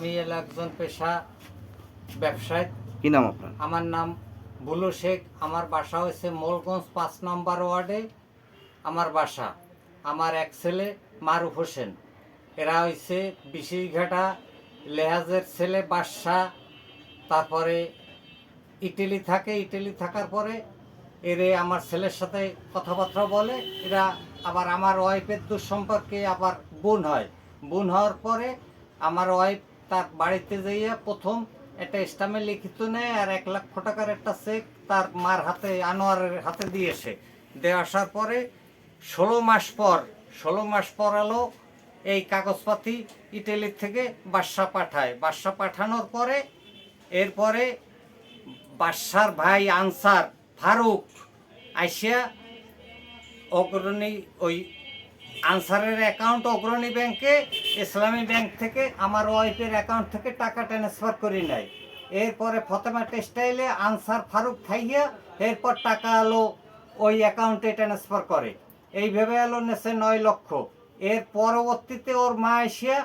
আমি একজন পেশা ব্যবসায়ী। কি নাম আপনার? আমার নাম বুলু শেখ। আমার বাসা হয়েছে মোলগঞ্জ পাঁচ নম্বর ওয়ার্ডে। আমার বাসা আমার এক ছেলে মারুফ হোসেন। এরা হয়েছে বিশিঘাটা লেহাজের ছেলে বাদশাহ। তারপরে ইটালি থাকে। ইটালি থাকার পরে এরে আমার ছেলের সাথে কথাবার্তা বলে। এরা আবার আমার ওয়াইফের দুঃসম্পর্কে আবার বোন হয়। বোন হওয়ার পরে আমার ওয়াইফ তার বাড়িতে যাইয়া প্রথম একটা স্টামে লিখিত নেয় আর এক লক্ষ টাকার একটা চেক তার মার হাতে, আনোয়ারের হাতে দিয়েছে দিয়ে আসার পরে ষোলো মাস পর, ষোলো মাস পর এলো এই কাগজপাতি ইটালির থেকে বাদশা পাঠায়। বাদশা পাঠানোর পরে, এরপরে বাদশার ভাই আনসার ফারুক আইসিয়া অগ্রণী ওই আনসারের অ্যাকাউন্ট অগ্রণী ব্যাংকে ইসলামী ব্যাংক থেকে আমার ওয়াইফের অ্যাকাউন্ট থেকে টাকা ট্রান্সফার করি নেয় এরপরে ফতেমা টেক্সটাইলে আনসার ফারুক খাইয়া এরপর টাকা আলো ওই অ্যাকাউন্টে ট্রান্সফার করে। এইভাবে এলো নেছে নয় লক্ষ। এর পরবর্তীতে ওর মা এসিয়া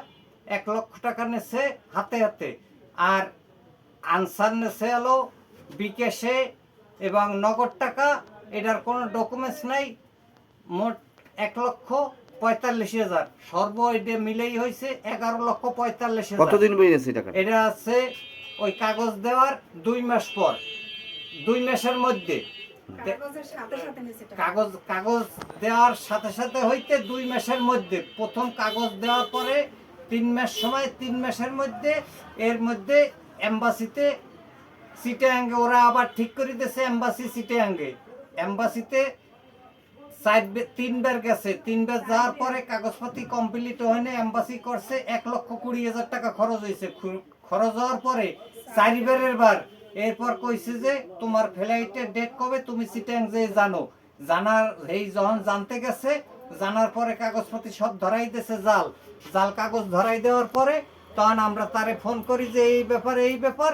এক লক্ষ টাকা নেছে হাতে হাতে। আর আনসার নেছে এলো বিকাশে এবং নগদ টাকা, এটার কোনো ডকুমেন্টস নাই। মোট এক লক্ষ পঁয়তাল্লিশ হাজার। সর্ব এটা মিলেই হয়েছে এগারো লক্ষ পঁয়তাল্লিশ হাজার। কতদিন বেরিয়েছে টাকা এটা আছে ওই কাগজ দেওয়ার দুই মাস পর। দুই মাসের মধ্যে। কাগজ কাগজ দেওয়ার সাথে সাথে হইতে দুই মাসের মধ্যে। প্রথম কাগজ দেওয়ার পরে তিন মাস সময় তিন মাসের মধ্যে এর মধ্যে এম্বাসিতে সিটেআঙ্গে ওরা আবার ঠিক করে দিয়েছে এম্বাসি সিটে আঙ্গে। এম্বাসিতে তিনবার গেছে। তিনবার যাওয়ার পরে কাগজপাতি কমপ্লিট হয়নি এম্বাসি করছে এক লক্ষ কুড়ি হাজার টাকা খরচ হয়েছে। খরচ হওয়ার পরে চারিবারের বার এরপর কইছে যে তোমার ফ্লাইটের ডেট কবে? তুমি যে জানো। জানার এই যখন জানতে গেছে জানার পরে কাগজপাতি সব ধরাই দিয়েছে জাল। জাল কাগজ ধরাই দেওয়ার পরে তখন আমরা তারে ফোন করি যে এই ব্যাপার এই ব্যাপার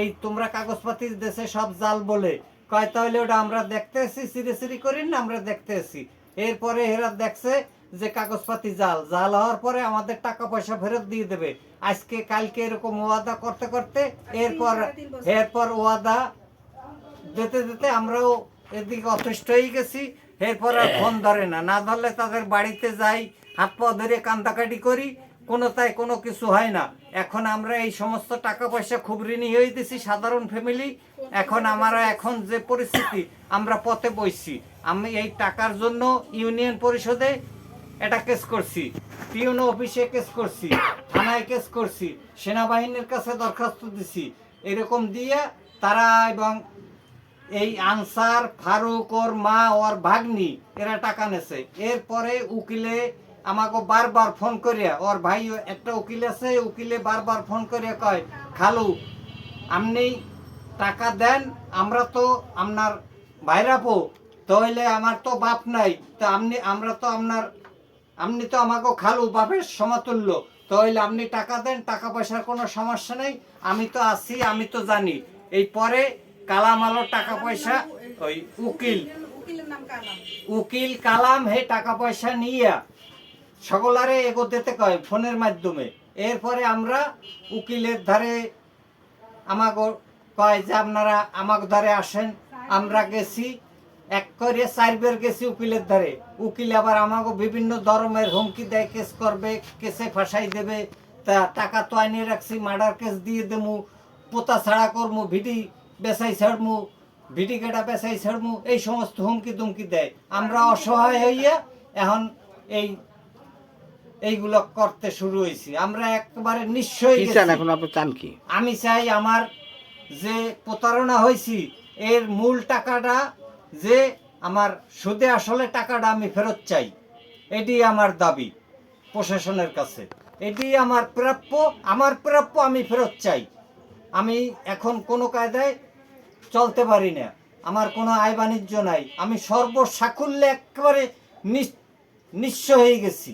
এই তোমরা কাগজপাতি দেশে সব জাল বলে। কয়, তাহলে ওটা আমরা দেখতে এসি সিরি সিরি করি না, আমরা দেখতে এসি এরপরে এরা দেখছে যে কাগজপাতি জাল জাল হওয়ার পরে আমাদের টাকা পয়সা ফেরত দিয়ে দেবে। আজকে, কালকে এরকম ওয়াদা করতে করতে এরপর সাড়ে। এরপর ওয়াদা দিতে দিতে আমরাও এদিকে অতিষ্ঠ হয়ে গেছি। এরপর আর ফোন ধরে না। না ধরলে তাদের বাড়িতে যাই, হাত পা ধরে কান্দাকাটি করি কোনো তাই কোনো কিছু হয় না। এখন আমরা এই সমস্ত টাকা পয়সা খুব ঋণী হয়ে দিছি, সাধারণ ফ্যামিলি এখন আমরা এখন যে পরিস্থিতি, আমরা পথে বইছি। আমি এই টাকার জন্য ইউনিয়ন পরিষদে এটা কেস করছি। পিউনো অফিসে কেস করছি, থানায় কেস করছি, সেনাবাহিনীর কাছে দরখাস্ত দিছি। এরকম দিয়ে তারা এবং এই আনসার, ফারুক, ওর মা, ওর ভাগ্নি, এরা টাকা নেছে। এরপরে উকিলে আমাকে বারবার ফোন করিয়া, ওর ভাই একটা উকিল আছে, উকিলে বারবার ফোন করিয়া কয়, খালু আপনি টাকা দেন, আমরা তো আপনার ভাইরাপো তাহলে আমার তো বাপ নাই, তা আপনি, আমরা তো আপনার, আপনি তো আমাকে খালু বাপের সমতুল্য, তাহলে আপনি টাকা দেন, টাকা পয়সার কোনো সমস্যা নেই, আমি তো আছি, আমি তো জানি। এই পরে কালাম আলো, টাকা পয়সা, ওই উকিল। উকিল কালাম হে টাকা পয়সা নিয়া, সকলারে এগো দিতে কয় ফোনের মাধ্যমে। এরপরে আমরা উকিলের ধারে আমাকে কয় যে আপনারা আমাকে ধারে আসেন আমরা গেছি এক করে চারবার গেছি উকিলের ধারে। উকিল আবার আমাকে বিভিন্ন ধরনের হুমকি দেয় কেস করবে কেসে ফাঁসাই দেবে তা টাকা তো আনিয়ে রাখছি মার্ডার কেস দিয়ে দেবো পোতা ছাড়া করমু ভিডি বেসাই ছাড়মু ভিডি কেটা বেসাই ছাড়মু এই সমস্ত হুমকি দুমকি দেয়। আমরা অসহায় হইয়া এখন এই এইগুলো করতে শুরু হয়েছি আমরা একবারে নিশ্চয়ই এখন? আপনি চান কি? আমি চাই আমার যে প্রতারণা হয়েছি, এর মূল টাকাটা যে আমার সুদে আসলে টাকাটা আমি ফেরত চাই, এটি আমার দাবি প্রশাসনের কাছে। এটি আমার প্রাপ্য আমার প্রাপ্য আমি ফেরত চাই। আমি এখন কোনো কায়দায় চলতে পারি না। আমার কোনো আয় বাণিজ্য নাই। আমি সর্বসাকুল্যে একেবারে নিঃস্ব হয়ে গেছি।